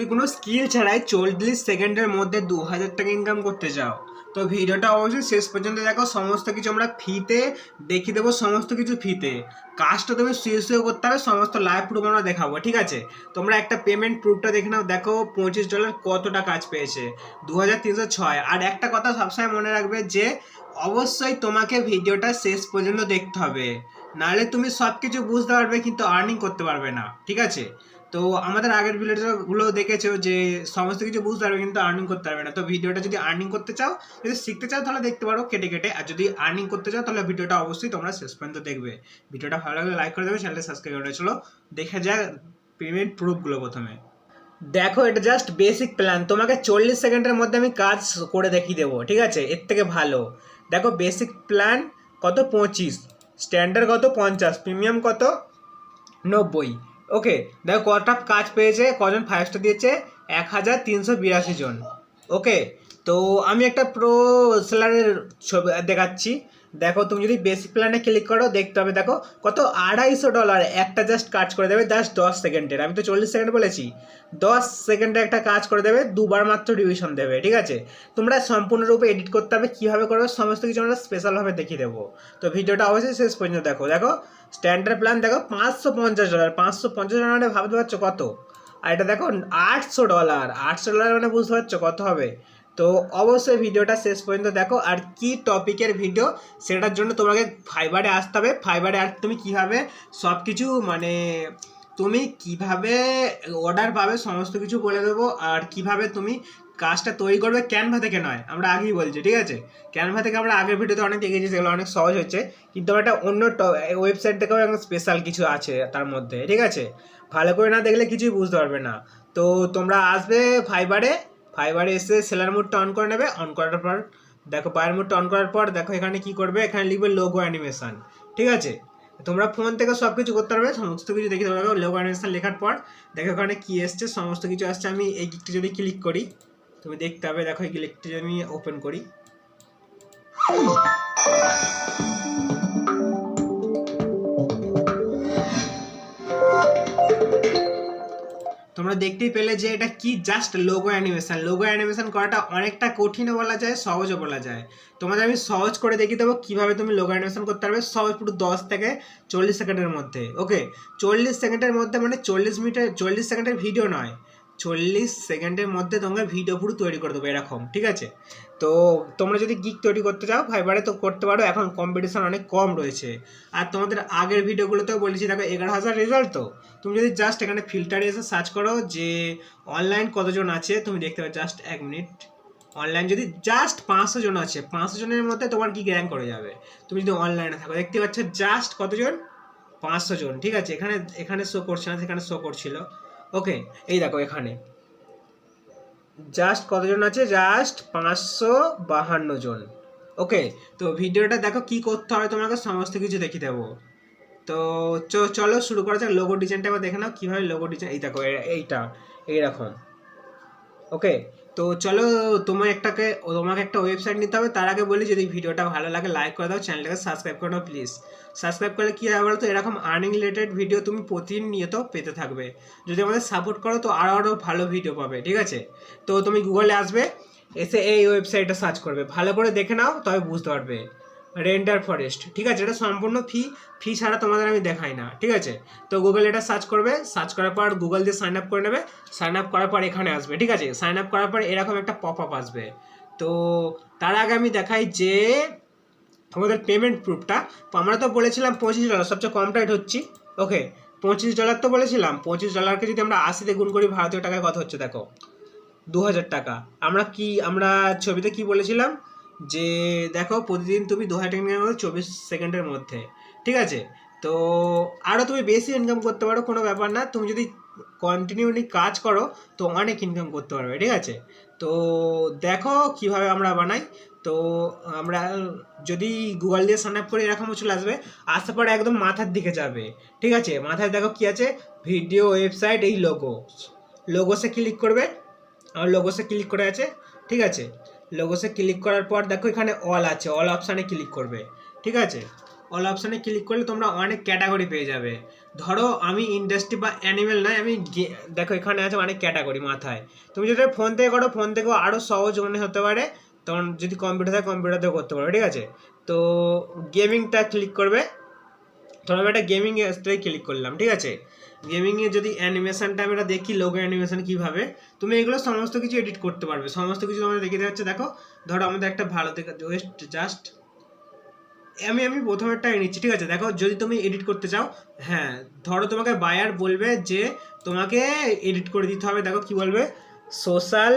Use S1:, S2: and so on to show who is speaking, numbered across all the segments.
S1: যদি কোনো স্কিল ছাড়াই চল্লিশ সেকেন্ডের মধ্যে দু হাজার টাকা ইনকাম করতে চাও। তো ভিডিওটা অবশ্যই শেষ পর্যন্ত দেখো, সমস্ত কিছু আমরা ফিতে দেখিয়ে দেবো, সমস্ত কিছু ফিতে কাজটা তুমি শুয়ে শুয়ে করতে হবে সমস্ত লাইভ প্রুফ আমরা দেখাবো, ঠিক আছে? তোমরা একটা পেমেন্ট প্রুফটা দেখে নাও, দেখো পঁচিশ ডলার কতটা কাজ পেয়েছে, দু হাজার তিনশো ছয়। আর একটা কথা সবসময় মনে রাখবে যে, অবশ্যই তোমাকে ভিডিওটা শেষ পর্যন্ত দেখতে হবে। নাহলে তুমি সব কিছু বুঝতে পারবে, কিন্তু আর্নিং করতে পারবে না, ঠিক আছে? তো আমাদের আগের ভিডিওগুলো দেখেছ যে সমস্ত কিছু বুঝতে পারবে, কিন্তু আর্নিং করতে পারবে না। তো ভিডিওটা যদি আর্নিং করতে চাও, যদি শিখতে চাও, তাহলে দেখতে পারো কেটে কেটে। আর যদি আর্নিং করতে চাও, তাহলে ভিডিওটা অবশ্যই তোমরা শেষ পর্যন্ত দেখবে। ভিডিওটা ভালো লাগলে লাইক করে দেবে চ্যানেলটা সাবস্ক্রাইব করে চলো, দেখে যাক পেমেন্ট প্রুফগুলো প্রথমে। দেখো, এটা জাস্ট বেসিক প্ল্যান তোমাকে চল্লিশ সেকেন্ডের মধ্যে আমি কাজ করে দেখিয়ে দেবো, ঠিক আছে? এর থেকে ভালো। দেখো বেসিক প্ল্যান কত? পঁচিশ। স্ট্যান্ডার্ড কত? পঞ্চাশ। প্রিমিয়াম কত? নব্বই। ওকে দেখো কটা কাজ পেয়েছে, কজন ফাইভ স্টার দিয়েছে? এক হাজার তিনশো বিরাশি জন। ওকে তো আমি একটা প্রো সেলারের ছবি দেখাচ্ছি। দেখো, তুমি যদি বেসিক প্ল্যানে ক্লিক করো, দেখতে হবে দেখো কত আড়াইশো ডলার একটা জাস্ট কাজ করে দেবে জাস্ট দশ সেকেন্ডের আমি তো চল্লিশ সেকেন্ড বলেছি। দশ সেকেন্ডে একটা কাজ করে দেবে, দুবার মাত্র ডিভিশন দেবে, ঠিক আছে? তোমরা সম্পূর্ণরূপে এডিট করতে হবে, কীভাবে করবে, সমস্ত কিছু আমরা স্পেশালভাবে দেখিয়ে দেবো। তো ভিডিওটা অবশ্যই শেষ পর্যন্ত দেখো। দেখো স্ট্যান্ডার্ড প্ল্যান দেখো, পাঁচশো পঞ্চাশ ডলার পাঁচশো পঞ্চাশ ডলার মানে ভাবতে পারছ কত? আর এটা দেখো, আটশো ডলার আটশো ডলার মানে বুঝতে পারছ কত হবে? তো অবশ্যই ভিডিওটা শেষ পর্যন্ত দেখো, আর কি টপিকের ভিডিও সেটার জন্য তোমাকে ফাইবারে আসতে হবে। ফাইবারে আর তুমি কীভাবে সব কিছু মানে তুমি কীভাবে অর্ডার পাবে সমস্ত কিছু বলে দেবো, আর কীভাবে তুমি কাজটা তৈরি করবে ক্যানভা থেকে নয়, আমরা আগেই বলছি, ঠিক আছে? ক্যানভা থেকে আমরা আগের ভিডিওতে অনেক দেখেছি সেগুলো অনেক সহজ হচ্ছে, কিন্তু একটা অন্য ওয়েবসাইট থেকেও একটা স্পেশাল কিছু আছে তার মধ্যে, ঠিক আছে? ভালো করে না দেখলে কিছুই বুঝতে পারবে না। তো তোমরা আসবে ফাইবারে ফাইবারে এসে সেলার মোডটা অন করে নেবে অন করার পর দেখো বায়ার মোডটা অন করার পর দেখো এখানে কি করবে, এখানে লিখবে লোগো অ্যানিমেশন ঠিক আছে? তোমরা ফোন থেকে সব কিছু করতে পারবে, সমস্ত কিছু দেখে দেখো লোগো অ্যানিমেশন লেখার পর দেখো এখানে কি এসছে, সমস্ত কিছু আসছে, আমি এই গিকটি যদি ক্লিক করি, তুমি দেখতে পাবে, দেখো এই গিকটি যদি আমি ওপেন করি। তোমরা দেখতেই পেলে যে এটা কি just logo animation logo animation করাটা অনেকটা কঠিনও বলা যায়, সহজও বলা যায়। তোমাদের আমি সহজ করে দেখি দেবো কীভাবে তুমি লোগো অ্যানিমেশন করতে পারবে। সহজ পুরো দশ থেকে চল্লিশ সেকেন্ডের মধ্যে ওকে চল্লিশ সেকেন্ডের মধ্যে মানে চল্লিশ মিনিটের চল্লিশ সেকেন্ডের ভিডিও নয়। চল্লিশ সেকেন্ডের মধ্যে তোমাকে ভিডিও পুরো তৈরি করে দেবো এরকম, ঠিক আছে? তো তোমরা যদি গিক তৈরি করতে চাও ফাইবারে তো করতে পারো, এখন কম্পিটিশান অনেক কম রয়েছে। আর তোমাদের আগের ভিডিওগুলোতেও বলেছি, দেখো এগারো হাজার রেজাল্ট তো? তুমি যদি জাস্ট এখানে ফিল্টারে এসে সার্চ করো যে অনলাইন কতজন আছে, তুমি দেখতে পাবে জাস্ট এক মিনিট অনলাইন যদি জাস্ট পাঁচশো জন আছে, পাঁচশো জনের মধ্যে তোমার কি র্যাঙ্ক করে যাবে। তুমি যদি অনলাইনে থাকো, দেখতে পাচ্ছ জাস্ট কতজন? পাঁচশো জন, ঠিক আছে? এখানে এখানে শো করছে না, সেখানে শো করছিল। ওকে এই দেখো এখানে। জাস্ট কতজন আছে? জাস্ট পাঁচশো বাহান্ন জন। ওকে তো ভিডিওটা দেখো কি করতে হবে তোমাকে সমস্ত কিছু দেখিয়ে দেবো। তো চলো শুরু করা যাক। লোগো ডিজাইনটা এবার দেখে নাও, কীভাবে লোগো ডিজাইন এই দেখো এইটা এইরকম ওকে তো চলো তোমার একটাকে, তোমাকে একটা ওয়েবসাইট নিতে হবে। তার আগে বলি, যদি ভিডিওটা ভালো লাগে লাইক করে দাও চ্যানেলটাকে সাবস্ক্রাইব করে দাও প্লিজ সাবস্ক্রাইব করলে কী হবে বলো তো এরকম আর্নিং রিলেটেড ভিডিও তুমি প্রতিদিন প্রতিনিয়ত পেতে থাকবে। যদি আমাদের সাপোর্ট করো, তো আরও আরও ভালো ভিডিও পাবে, ঠিক আছে? তো তুমি গুগলে আসবে, এসে এই ওয়েবসাইটটা সার্চ করবে। ভালো করে দেখে নাও, তবে বুঝতে পারবে। রেন্টার ফরেস্ট ঠিক আছে? এটা সম্পূর্ণ ফি ফি ছাড়া তোমাদের আমি দেখাই না, ঠিক আছে? তো গুগল এটা সার্চ করবে সার্চ করার পর গুগল দিয়ে সাইন আপ করে নেবে সাইন আপ করার পর এখানে আসবে, ঠিক আছে? সাইন আপ করার পর এরকম একটা পপ আপ আসবে। তো তার আগে আমি দেখাই যে আমাদের পেমেন্ট প্রুফটা আমরা তো বলেছিলাম পঁচিশ ডলার সবচেয়ে কম টাইট হচ্ছি ওকে পঁচিশ ডলার তো বলেছিলাম, পঁচিশ ডলারকে যদি আমরা আশিতে গুণ করি, ভারতীয় টাকায় কত হচ্ছে দেখো, দু হাজার টাকা। আমরা কি, আমরা ছবিতে কি বলেছিলাম? যে দেখো প্রতিদিন তুমি দু হাজার টাকা ইনকাম করো চব্বিশ সেকেন্ডের মধ্যে, ঠিক আছে? তো আরও তুমি বেশি ইনকাম করতে পারো, কোনো ব্যাপার না। তুমি যদি কন্টিনিউলি কাজ করো, তো অনেক ইনকাম করতে পারবে, ঠিক আছে? তো দেখো কীভাবে আমরা বানাই। তো আমরা যদি গুগল দিয়ে সাইন আপ করে এরকম চলে আসবে। আসার পরে একদম মাথার দিকে যাবে, ঠিক আছে? মাথায় দেখো কি আছে? ভিডিও ওয়েবসাইট এই লোগো লোগোসে ক্লিক করবে। আর লোগোসে ক্লিক করে আছে, ঠিক আছে? লোগোসে ক্লিক করার পর দেখো এখানে অল আছে অল অপশানে ক্লিক করবে, ঠিক আছে? অল অপশানে ক্লিক করলে তোমরা অনেক ক্যাটাগরি পেয়ে যাবে। ধরো আমি ইন্ডাস্ট্রি বা অ্যানিমেল নয়, আমি দেখো এখানে আছে অনেক ক্যাটাগরি মাথায়। তুমি যদি ফোন থেকে করো ফোন থেকেও আরও সহজ মনে হতে পারে। তখন যদি কম্পিউটার থাকে কম্পিউটার থেকে করতে পারো ঠিক আছে? তো গেমিংটা ক্লিক করবে। ধরো আমি একটা গেমিং ক্লিক করলাম, ঠিক আছে? গেমিংয়ে যদি অ্যানিমেশনটা আমরা দেখি লোগো অ্যানিমেশন কীভাবে, তুমি এগুলো সমস্ত কিছু এডিট করতে পারবে। সমস্ত কিছু তোমাদের দেখে দেওয়া হচ্ছে, দেখো, ধরো আমাদের একটা ভালো থেকে ওয়েস্ট জাস্ট আমি আমি প্রথমেরটা নিচ্ছি, ঠিক আছে? দেখো, যদি তুমি এডিট করতে চাও হ্যাঁ ধরো তোমাকে বায়ার বলবে যে তোমাকে এডিট করে দিতে হবে, দেখো কি বলবে? Social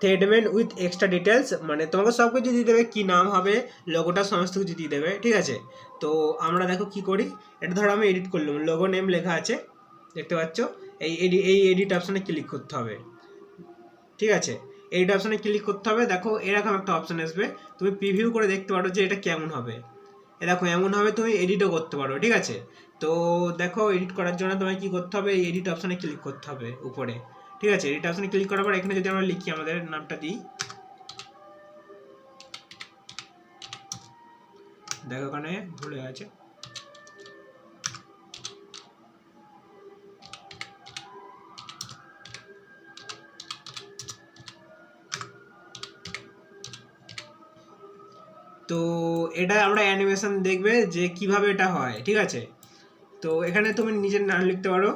S1: treatment with extra details মানে তোমাকে সব কিছু দিয়ে দেবে, কী নাম হবে লোগোটা সমস্ত কিছু দিয়ে দেবে, ঠিক আছে? তো আমরা দেখো কি করি, এটা ধরো আমি এডিট করলাম লোগো নেম লেখা আছে, দেখতে পাচ্ছ? এই এডি এই এডিট অপশানে ক্লিক করতে হবে, ঠিক আছে? এডিট অপশানে ক্লিক করতে হবে, দেখো এরকম একটা অপশান আসবে, তুমি প্রিভিউ করে দেখতে পারো যে এটা কেমন হবে। এ দেখো, এমন হবে তুমি এডিটও করতে পারো, ঠিক আছে? তো দেখো এডিট করার জন্য তোমায় কি করতে হবে, এই এডিট অপশানে ক্লিক করতে হবে, উপরে। ঠিক আছে, এটা অপশানে ক্লিক করার পর এখানে যদি আমরা লিখি আমাদের নামটা দিই। দেখো ওখানে ভুলে গেছে। তো এটা আমরা অ্যানিমেশন দেখবে যে কীভাবে এটা হয়, ঠিক আছে? তো এখানে তুমি নিজের নাম লিখতে পারো।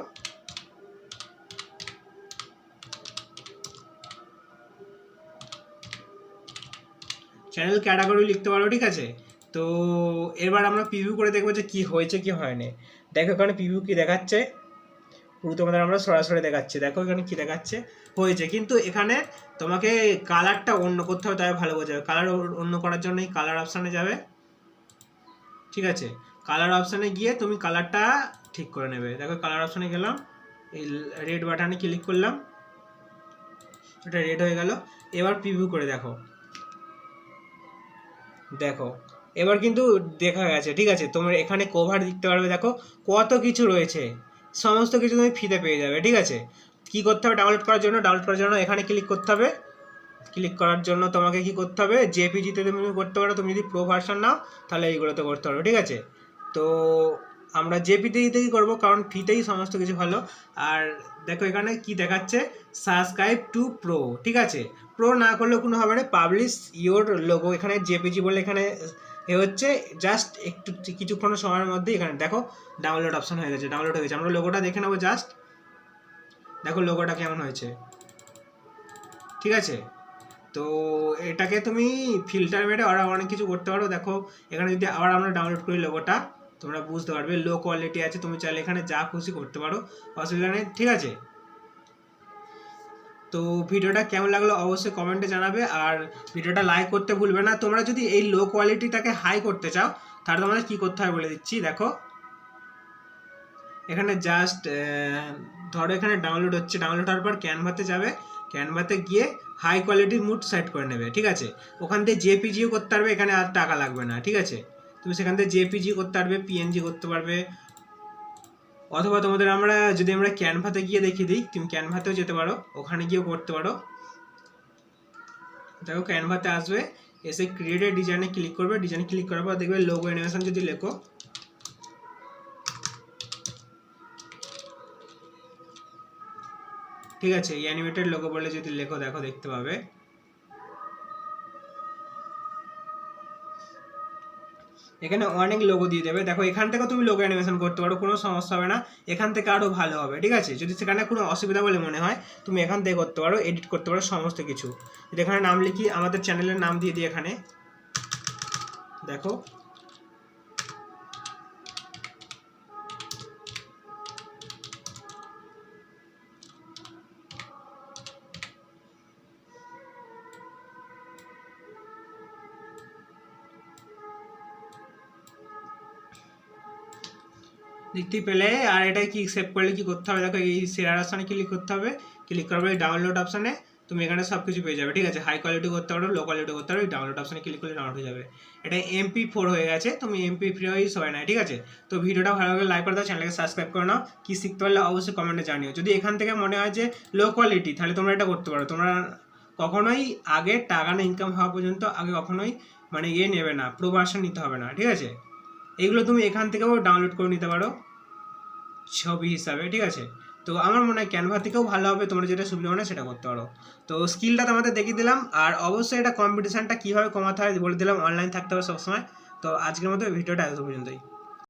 S1: চ্যানেল ক্যাটাগরি লিখতে পারো, ঠিক আছে? তো এবার আমরা প্রিভিউ করে দেখব যে কি হয়েছে, কি হয়নি। দেখো এখানে প্রিভিউ কি দেখাচ্ছে? পুরো তোমাদের আমরা সরাসরি দেখাচ্ছি। দেখো এখানে কি দেখাচ্ছে? হয়েছে। কিন্তু এখানে তোমাকে কালারটা অন্য করতে হবে তাই ভালো বোঝা যাবে। কালার অন্য করার জন্য এই কালার অপশানে যাবে। ঠিক আছে? কালার অপশানে গিয়ে তুমি কালারটা ঠিক করে নেবে। দেখো কালার অপশানে গেলাম। এই রেড বাটনে ক্লিক করলাম। এটা রেড হয়ে গেল। এবার প্রিভিউ করে দেখো। দেখো, এবার কিন্তু দেখা গেছে, ঠিক আছে? তোমার এখানে কভার দেখতে পারবে, দেখো, কত কিছু রয়েছে। সমস্ত কিছু তুমি ফিতে পেয়ে যাবে, ঠিক আছে? কি করতে হবে ডাউনলোড করার জন্য? ডাউনলোড করার জন্য এখানে ক্লিক করতে হবে। ক্লিক করার জন্য তোমাকে কি করতে হবে? জেপিজিতে তুমি করতে পারো, তুমি যদি প্রো ভার্সন নাও, তাহলে এইগুলোতে করতে পারো ঠিক আছে? তো আমরা জেপিতেই থেকেই করব, কারণ ফ্রিতেই সমস্ত কিছু ভালো। আর দেখো এখানে কি দেখাচ্ছে? সাবস্ক্রাইব টু প্রো, ঠিক আছে? প্রো না করলেও কোনো হবে না, পাবলিশ ইওর লোগো, এখানে জেপিজি বলে এখানে এ হচ্ছে, জাস্ট একটু কিছুক্ষণ সময়ের মধ্যে এখানে, দেখো ডাউনলোড অপশন হয়ে গেছে ডাউনলোড হয়ে গেছে। আমরা লোগোটা দেখে নেব জাস্ট। দেখো লোগোটা কেমন হয়েছে। ঠিক আছে? তো এটাকে তুমি ফিল্টার মেরে আরও অনেক কিছু করতে পারো, দেখো। এখানে যদি আবার আমরা ডাউনলোড করি লোগোটা তোমরা বুঝতে পারবে লো কোয়ালিটি আছে, তুমি চাইলে এখানে যা খুশি করতে পারো, অসুবিধা নেই, ঠিক আছে? তো ভিডিওটা কেমন লাগল অবশ্যই কমেন্টে জানাবে, আর ভিডিওটা লাইক করতে ভুলবে না। তোমরা যদি এই লো কোয়ালিটিটাকে হাই করতে চাও, তাহলে তোমাদের কী করতে হবে বলে দিচ্ছি, দেখো। এখানে জাস্ট ধরো এখানে ডাউনলোড হচ্ছে ডাউনলোড হওয়ার পর ক্যানভাতে যাবে ক্যানভাতে গিয়ে হাই কোয়ালিটির মুড সেট করে নেবে, ঠিক আছে? ওখান থেকে জেপিজিও করতে পারবে, এখানে আর টাকা লাগবে না, ঠিক আছে? তুমি সেখান থেকে জেপিজি করতে পারবে পিএনজি করতে পারবে। অথবা তোমাদের আমরা, যদি আমরা ক্যানভাতে গিয়ে দেখিয়ে দিই, তুমি ক্যানভাতেও যেতে পারো, ওখানে গিয়েও করতে পারো। দেখো ক্যানভাতে আসবে, এসে ক্রিয়েটেড ডিজাইনে ক্লিক করবে ডিজাইনে ক্লিক করার পর দেখবে লোগো অ্যানিমেশন যদি লেখো। ঠিক আছে অ্যানিমেটেড লোগো বলে যদি লেখো, দেখো, দেখতে পাবে। এখানে অনেক লোগো দিয়ে দেবে। দেখো, এখান থেকে তুমি লোগো অ্যানিমেশন করতে পারো, কোনো সমস্যা হবে না। এখান থেকে আরও ভালো হবে, ঠিক আছে? যদি সেখানে কোনো অসুবিধা বলে মনে হয়, তুমি এখান থেকে করতে পারো এডিট করতে পারো, সমস্ত কিছু। যদি এখানে নাম লিখি, আমাদের চ্যানেলের নাম দিয়ে দিই এখানে। দেখো দেখতেই পেলে আর এটা কি সেভ করলে কি করতে হবে? দেখো এই শেয়ার অপশানে ক্লিক করতে হবে। ক্লিক করার পরে ডাউনলোড অপশানে তুমি এখানে সব কিছু পেয়ে যাবে। ঠিক আছে? হাই কোয়ালিটি করতে পারো লো কোয়ালিটি করতে পারো ডাউনলোড অপশানে ক্লিক করলে ডাউনলোড হয়ে যাবে। এটা এমপি ফোর হয়ে গেছে, তুমি এমপি ফ্রি হয়ে সবাই নাই ঠিক আছে? তো ভিডিওটা ভালো লাগলে লাইক করে দাও চ্যানেলকে সাবস্ক্রাইব করে নাও। কি শিখতে পারলে অবশ্যই কমেন্টে জানিও। যদি এখান থেকে মনে হয় যে লো কোয়ালিটি তাহলে তোমরা এটা করতে পারো। তোমরা কখনোই আগে টাকা না ইনকাম হওয়া পর্যন্ত আগে কখনোই মানে ইয়ে নেবে না প্রোভার্সন নিতে হবে না, ঠিক আছে? এগুলো তুমি এখান থেকেও ডাউনলোড করে নিতে পারো। ছবি হিসাবে, ঠিক আছে? তো আমার মনে হয় ক্যানভা থেকেও ভালো হবে, তোমরা যেটা সুবিধা মনে হয় সেটা করতে পারো। তো স্কিলটা তোমাদের দেখিয়ে দিলাম, আর অবশ্যই এটা কম্পিটিশানটা কীভাবে কমাতে হয় বলে দিলাম অনলাইন থাকতে হবে সবসময়। তো আজকের মতো ভিডিওটা এত পর্যন্তই।